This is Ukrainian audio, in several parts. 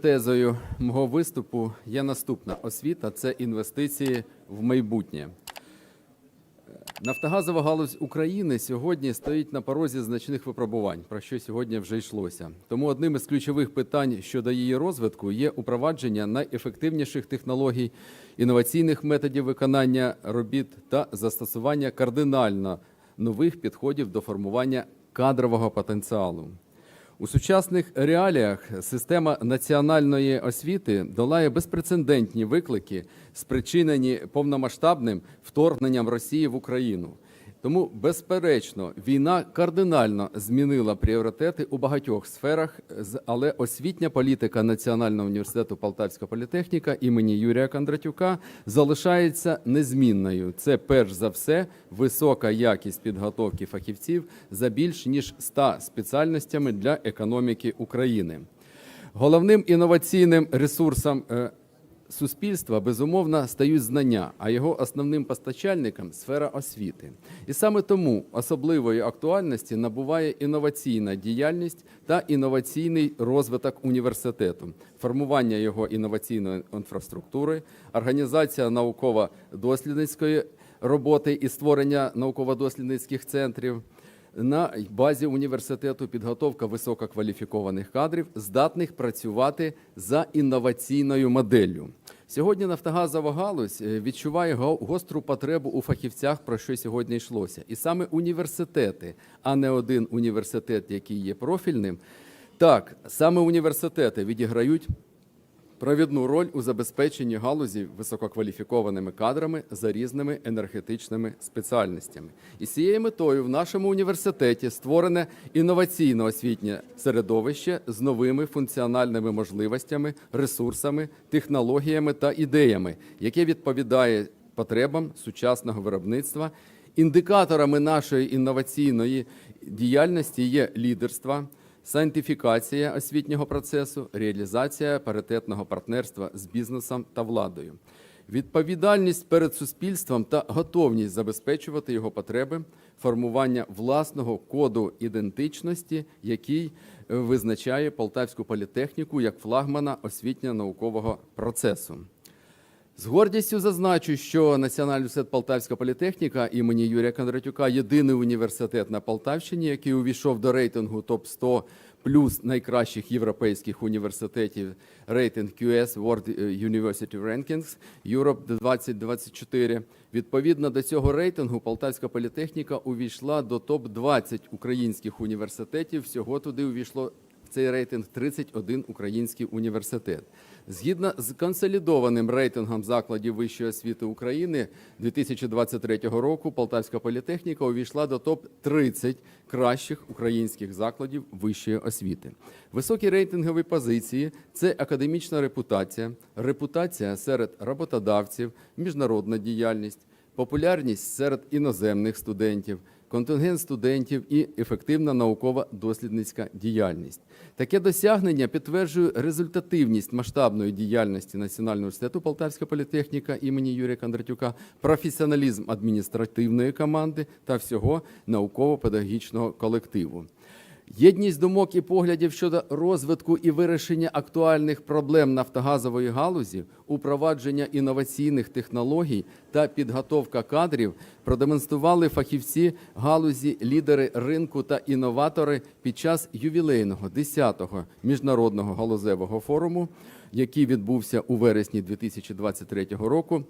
тезою мого виступу є наступна: освіта це інвестиції в майбутнє. Нафтогазова галузь України сьогодні стоїть на порозі значних випробувань, про що сьогодні вже йшлося. Тому одним із ключових питань щодо її розвитку є упровадження найефективніших технологій, інноваційних методів виконання робіт та застосування кардинально нових підходів до формування кадрового потенціалу. У сучасних реаліях система національної освіти долає безпрецедентні виклики, спричинені повномасштабним вторгненням Росії в Україну. Тому, безперечно, війна кардинально змінила пріоритети у багатьох сферах, але освітня політика Національного університету Полтавська політехніка імені Юрія Кондратюка залишається незмінною. Це перш за все висока якість підготовки фахівців за більш ніж 100 спеціальностями для економіки України. Головним інноваційним ресурсом е, суспільства безумовно стають знання, а його основним постачальником сфера освіти. І саме тому особливої актуальності набуває інноваційна діяльність та інноваційний розвиток університету, формування його інноваційної інфраструктури, організація науково-дослідницької роботи і створення науково-дослідницьких центрів. На базі університету підготовка висококваліфікованих кадрів, здатних працювати за інноваційною моделлю. Сьогодні нафтогазова галузь е, відчуває гостру потребу у фахівцях, про що сьогодні йшлося. І саме університети, а не один університет, який є профільним, так саме університети відіграють провідну роль у забезпеченні галузі висококваліфікованими кадрами за різними енергетичними спеціальностями. І з цією метою в нашому університеті створене інноваційне освітнє середовище з новими функціональними можливостями, ресурсами, технологіями та ідеями, яке відповідає потребам сучасного виробництва. Індикаторами нашої інноваційної діяльності є лідерство, сантифікація освітнього процесу, реалізація паритетного партнерства з бізнесом та владою, відповідальність перед суспільством та готовність забезпечувати його потреби, формування власного коду ідентичності, який е, визначає Полтавську політехніку як флагмана освітньо-наукового процесу. З гордістю зазначу, що Національний університет Полтавська політехніка імені Юрія Кондратюка єдиний університет на Полтавщині, який увійшов до рейтингу топ 100 плюс найкращих європейських університетів рейтинг QS World University Rankings Europe 2024. Відповідно до цього рейтингу, Полтавська політехніка увійшла до топ 20 українських університетів. Всього туди увійшло цей рейтинг 31 український університет. Згідно з консолідованим рейтингом закладів вищої освіти України 2023 року, Полтавська політехніка увійшла до топ-30 кращих українських закладів вищої освіти. Високі рейтингові позиції це академічна репутація, репутація серед роботодавців, міжнародна діяльність, популярність серед іноземних студентів, контингент студентів і ефективна наукова дослідницька діяльність. Таке досягнення підтверджує результативність масштабної діяльності Національного університету Полтавська політехніка імені Юрія Кондратюка, професіоналізм адміністративної команди та всього науково-педагогічного колективу. Єдність думок і поглядів щодо розвитку і вирішення актуальних проблем нафтогазової галузі, упровадження інноваційних технологій та підготовка кадрів продемонстрували фахівці галузі, лідери ринку та інноватори під час ювілейного 10-го міжнародного галузевого форуму, який відбувся у вересні 2023 року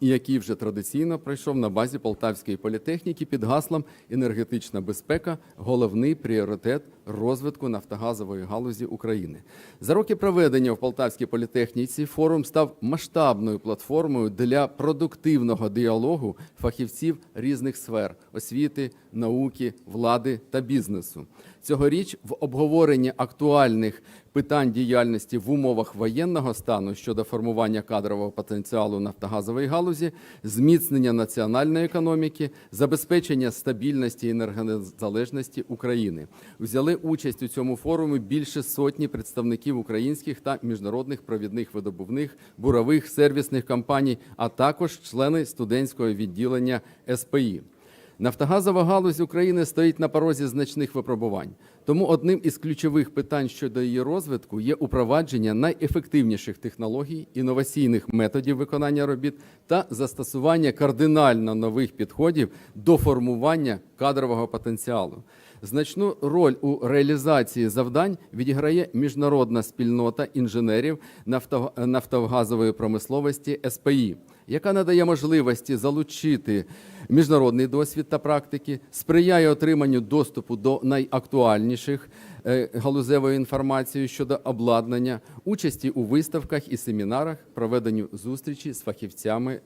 який вже традиційно пройшов на базі Полтавської політехніки під гаслом Енергетична безпека головний пріоритет розвитку нафтогазової галузі України. За роки проведення в Полтавській політехніці форум став масштабною платформою для продуктивного діалогу фахівців різних сфер освіти, науки, влади та бізнесу. Цьогоріч в обговоренні актуальних питань діяльності в умовах воєнного стану щодо формування кадрового потенціалу нафтогазової галузі, зміцнення національної економіки, забезпечення стабільності і енергонезалежності України. Взяли участь у цьому форумі більше сотні представників українських та міжнародних провідних видобувних бурових сервісних компаній, а також члени студентського відділення СПІ. Нафтогазова галузь України стоїть на порозі значних випробувань. Тому одним із ключових питань щодо її розвитку є упровадження найефективніших технологій, інноваційних методів виконання робіт та застосування кардинально нових підходів до формування кадрового потенціалу. Значну роль у реалізації завдань відіграє міжнародна спільнота інженерів нафто- нафтогазової промисловості СПІ, яка надає можливості залучити міжнародний досвід та практики, сприяє отриманню доступу до найактуальніших е, галузевої інформації щодо обладнання, участі у виставках і семінарах, проведенню зустрічі з фахівцями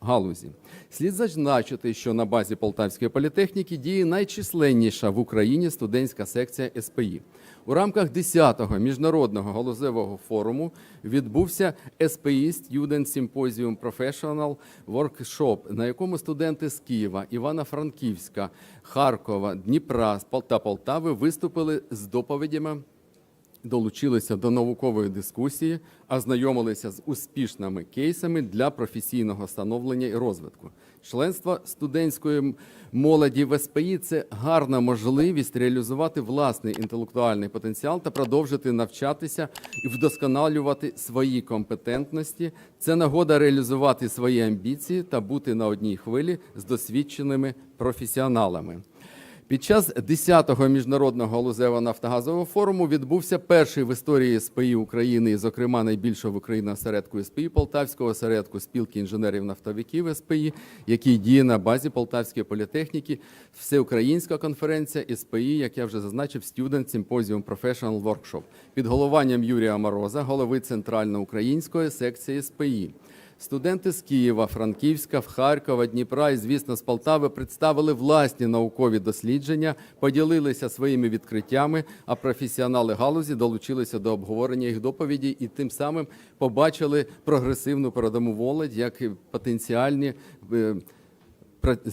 галузі. Слід зазначити, що на базі Полтавської політехніки діє найчисленніша в Україні студентська секція СПІ. У рамках 10-го міжнародного галузевого форуму відбувся SPE Student Symposium Professional Workshop, на якому студенти з Києва, Івано-Франківська, Харкова, Дніпра та Полтави виступили з доповідями долучилися до наукової дискусії, ознайомилися з успішними кейсами для професійного становлення і розвитку. Членство студентської молоді в СПІ – це гарна можливість реалізувати власний інтелектуальний потенціал та продовжити навчатися і вдосконалювати свої компетентності. Це нагода реалізувати свої амбіції та бути на одній хвилі з досвідченими професіоналами. Під час 10-го міжнародного галузевого нафтогазового форуму відбувся перший в історії СПІ України, і, зокрема найбільшого в Україні осередку СПІ Полтавського осередку спілки інженерів-нафтовиків СПІ, який діє на базі Полтавської політехніки, всеукраїнська конференція СПІ, як я вже зазначив, Student Symposium Professional Workshop під головуванням Юрія Мороза, голови центральноукраїнської секції СПІ. Студенти з Києва, Франківська, Харкова, Дніпра і, звісно, з Полтави представили власні наукові дослідження, поділилися своїми відкриттями, а професіонали галузі долучилися до обговорення їх доповіді і тим самим побачили прогресивну передову молодь як потенціальні пра-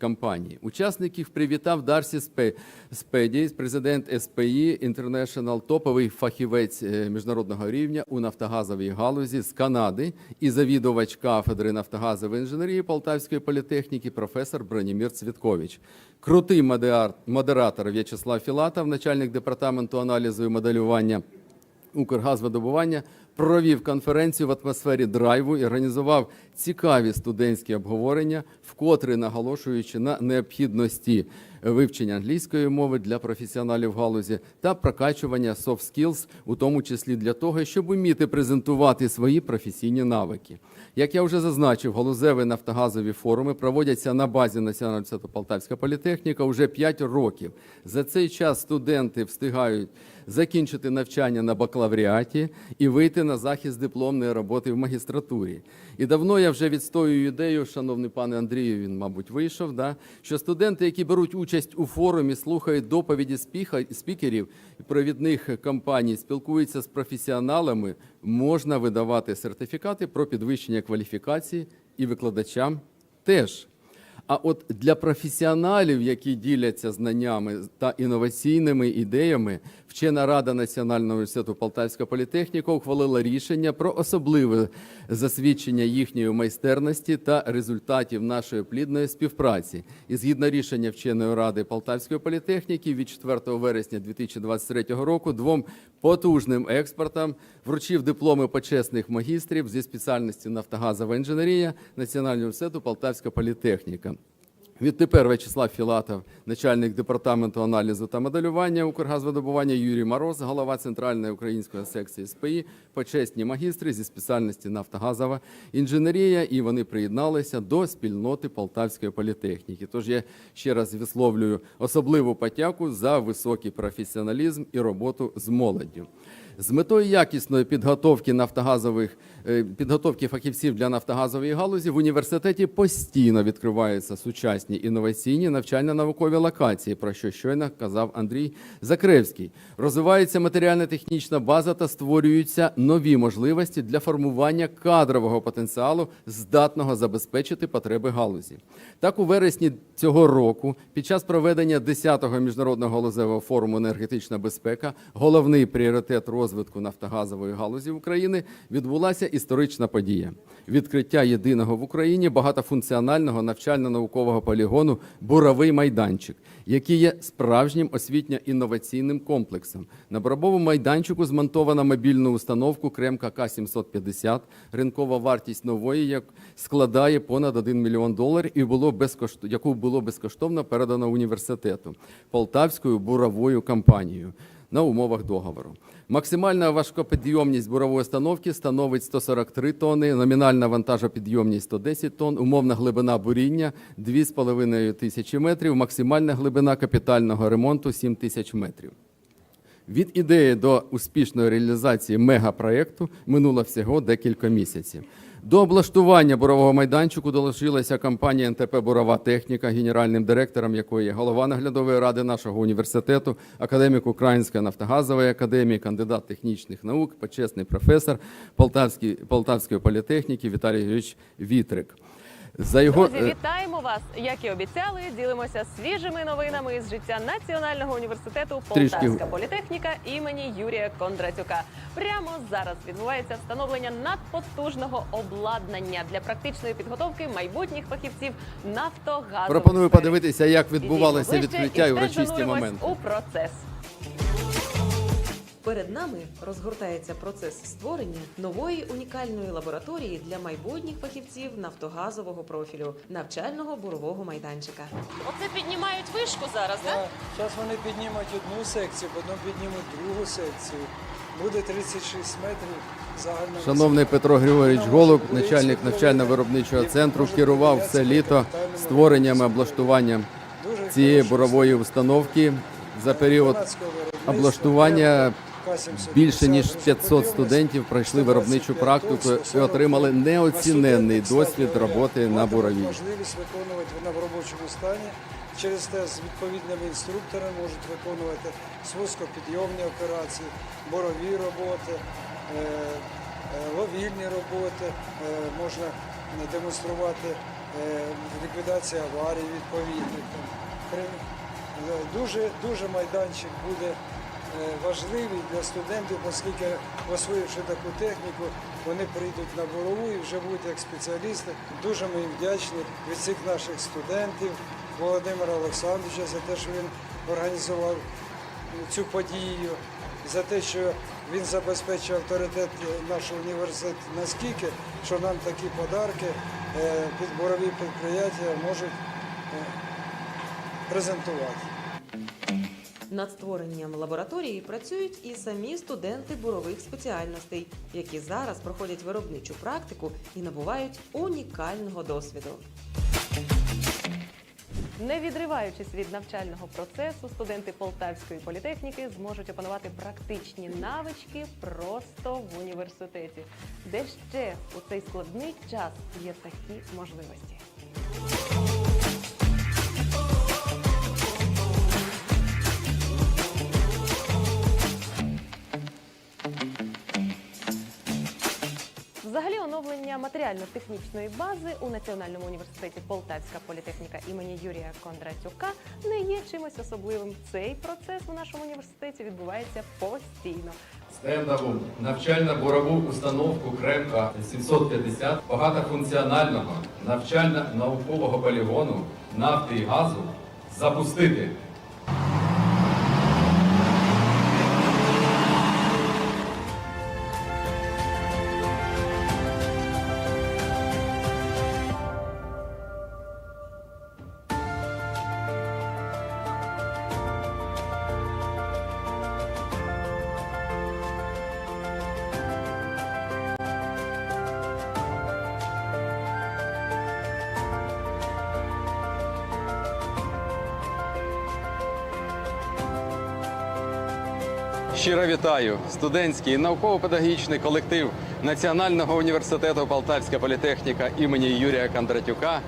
компанії. Учасників привітав Дарсі Спе- Спеді, президент СПІ International, топовий фахівець е, міжнародного рівня у нафтогазовій галузі з Канади і завідувач кафедри нафтогазової інженерії Полтавської політехніки, професор Бронімір Цвіткович. Крутий модератор В'ячеслав Філатов, начальник департаменту аналізу і моделювання Укргазвидобування провів конференцію в атмосфері драйву і організував цікаві студентські обговорення, вкотре наголошуючи на необхідності вивчення англійської мови для професіоналів галузі та прокачування soft skills, у тому числі для того, щоб уміти презентувати свої професійні навики. Як я вже зазначив, галузеві нафтогазові форуми проводяться на базі Національного університету Полтавська політехніка вже 5 років. За цей час студенти встигають закінчити навчання на бакалавріаті і вийти на захист дипломної роботи в магістратурі. І давно я вже відстоюю ідею, шановний пане Андрію, він, мабуть, вийшов, да, що студенти, які беруть участь у форумі, слухають доповіді спікерів провідних компаній, спілкуються з професіоналами, можна видавати сертифікати про підвищення кваліфікації і викладачам теж. А от для професіоналів, які діляться знаннями та інноваційними ідеями, вчена рада Національного університету Полтавська політехніка ухвалила рішення про особливе засвідчення їхньої майстерності та результатів нашої плідної співпраці. І згідно рішення вченої ради Полтавської політехніки від 4 вересня 2023 року двом потужним експортам вручив дипломи почесних магістрів зі спеціальності нафтогазова інженерія Національного університету Полтавська політехніка. Відтепер В'ячеслав Філатов, начальник департаменту аналізу та моделювання Укргазвидобування, Юрій Мороз, голова Центральної української секції СПІ, почесні магістри зі спеціальності нафтогазова інженерія, і вони приєдналися до спільноти Полтавської політехніки. Тож я ще раз висловлюю особливу подяку за високий професіоналізм і роботу з молоддю. З метою якісної підготовки нафтогазових підготовки фахівців для нафтогазової галузі в університеті постійно відкриваються сучасні інноваційні навчально-наукові локації, про що щойно казав Андрій Закревський. Розвивається матеріально-технічна база та створюються нові можливості для формування кадрового потенціалу, здатного забезпечити потреби галузі. Так, у вересні цього року, під час проведення 10-го міжнародного галузевого форуму енергетична безпека, головний пріоритет розвитку нафтогазової галузі України, відбулася історична подія. Відкриття єдиного в Україні багатофункціонального навчально-наукового полігону Буровий майданчик, який є справжнім освітньо-інноваційним комплексом. На буровому майданчику змонтовано мобільну установку Кремка К-750. Ринкова вартість нової як складає понад 1 мільйон доларів, і було безкошт... яку було безкоштовно передано університету Полтавською буровою компанією на умовах договору. Максимальна важкопідйомність бурової установки становить 143 тонни, номінальна вантажопідйомність 110 тонн, умовна глибина буріння 2,5 тисячі метрів, максимальна глибина капітального ремонту 7 тисяч метрів. Від ідеї до успішної реалізації мегапроєкту минуло всього декілька місяців. До облаштування бурового майданчику долучилася компанія НТП Бурова техніка, генеральним директором якої є голова наглядової ради нашого університету, академік Української нафтогазової академії, кандидат технічних наук, почесний професор Полтавської, політехніки Віталій Юрійович Вітрик. За його Друзі, е, вітаємо вас! Як і обіцяли, ділимося свіжими новинами з життя Національного університету Трішки- Полтавська політехніка імені Юрія Кондратюка. Прямо зараз відбувається встановлення надпотужного обладнання для практичної підготовки майбутніх фахівців нафтогазової пропоную подивитися, як відбувалося відкриття і урочисті моменти. у процес. Перед нами розгортається процес створення нової унікальної лабораторії для майбутніх фахівців нафтогазового профілю навчального бурового майданчика. Оце піднімають вишку зараз, Так, зараз вони піднімуть одну секцію, потім піднімуть другу секцію. Буде 36 метрів загальна Шановний. Петро Григорович Вона Голуб, начальник навчально-виробничого центру, керував все літо створенням і облаштуванням Дуже цієї бурової установки. За період облаштування К-750 більше ніж 500 студентів пройшли виробничу практику і отримали неоціненний досвід роботи на матимуть можливість виконувати на в робочому стані через те з відповідними інструкторами можуть виконувати свозкопідйомні операції, борові роботи, е, е, ловільні роботи, е, можна демонструвати ліквідацію аварій відповідних. Дуже, дуже майданчик буде важливий для студентів, оскільки освоївши таку техніку, вони прийдуть на борову і вже будуть як спеціалісти. Дуже ми їм вдячні від всіх наших студентів, Володимира Олександровича за те, що він організував цю подію, за те, що він забезпечив авторитет нашого університету наскільки, що нам такі подарки е, під борові підприємства можуть е, презентувати. Над створенням лабораторії працюють і самі студенти бурових спеціальностей, які зараз проходять виробничу практику і набувають унікального досвіду. Не відриваючись від навчального процесу, студенти Полтавської політехніки зможуть опанувати практичні навички просто в університеті, де ще у цей складний час є такі можливості. Взагалі, оновлення матеріально-технічної бази у Національному університеті Полтавська політехніка імені Юрія Кондратюка не є чимось особливим. Цей процес у нашому університеті відбувається постійно. Стендову навчально-бурову установку Кремка 750 багатофункціонального навчально-наукового полігону нафти і газу запустити. Щиро вітаю студентський науково-педагогічний колектив Національного університету Полтавська політехніка імені Юрія Кондратюка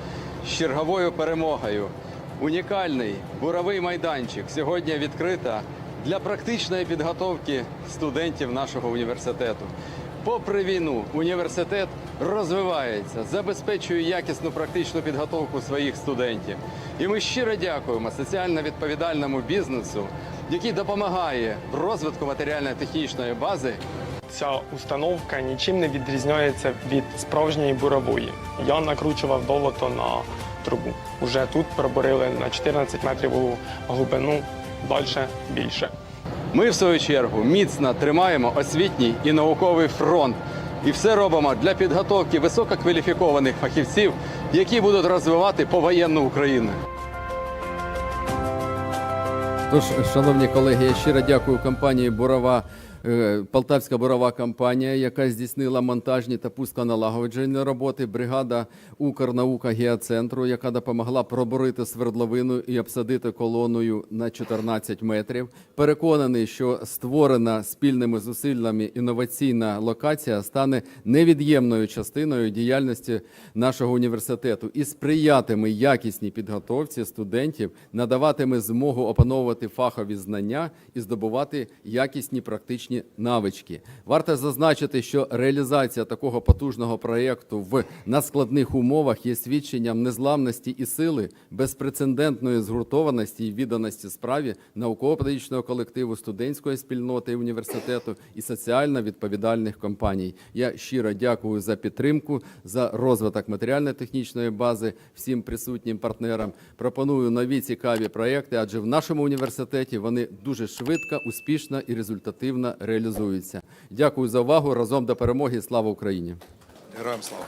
з черговою перемогою. Унікальний буровий майданчик сьогодні відкрита для практичної підготовки студентів нашого університету. Попри війну, університет розвивається, забезпечує якісну практичну підготовку своїх студентів. І ми щиро дякуємо соціально відповідальному бізнесу, який допомагає в розвитку матеріально-технічної бази ця установка нічим не відрізняється від справжньої бурової. Я накручував долото на трубу. Уже тут пробурили на 14 метрів у глибину, далі більше. Ми, в свою чергу, міцно тримаємо освітній і науковий фронт. І все робимо для підготовки висококваліфікованих фахівців, які будуть розвивати повоєнну Україну. Тож, шановні колеги, я щиро дякую компанії Бурова. Е, Полтавська бурова компанія, яка здійснила монтажні та пусконалагоджені роботи, бригада Укрнаука геоцентру, яка допомогла пробурити свердловину і обсадити колоною на 14 метрів. Переконаний, що створена спільними зусиллями інноваційна локація стане невід'ємною частиною діяльності нашого університету і сприятиме якісній підготовці студентів, надаватиме змогу опановувати фахові знання і здобувати якісні практичні навички. Варто зазначити, що реалізація такого потужного проєкту в надскладних умовах є свідченням незламності і сили, безпрецедентної згуртованості і відданості справі науково-педагогічного колективу студентської спільноти університету і соціально відповідальних компаній. Я щиро дякую за підтримку, за розвиток матеріально-технічної бази всім присутнім партнерам. Пропоную нові цікаві проекти, адже в нашому університеті вони дуже швидко, успішно і результативно реалізується. Дякую за увагу. Разом до перемоги. Слава Україні! Героям слава!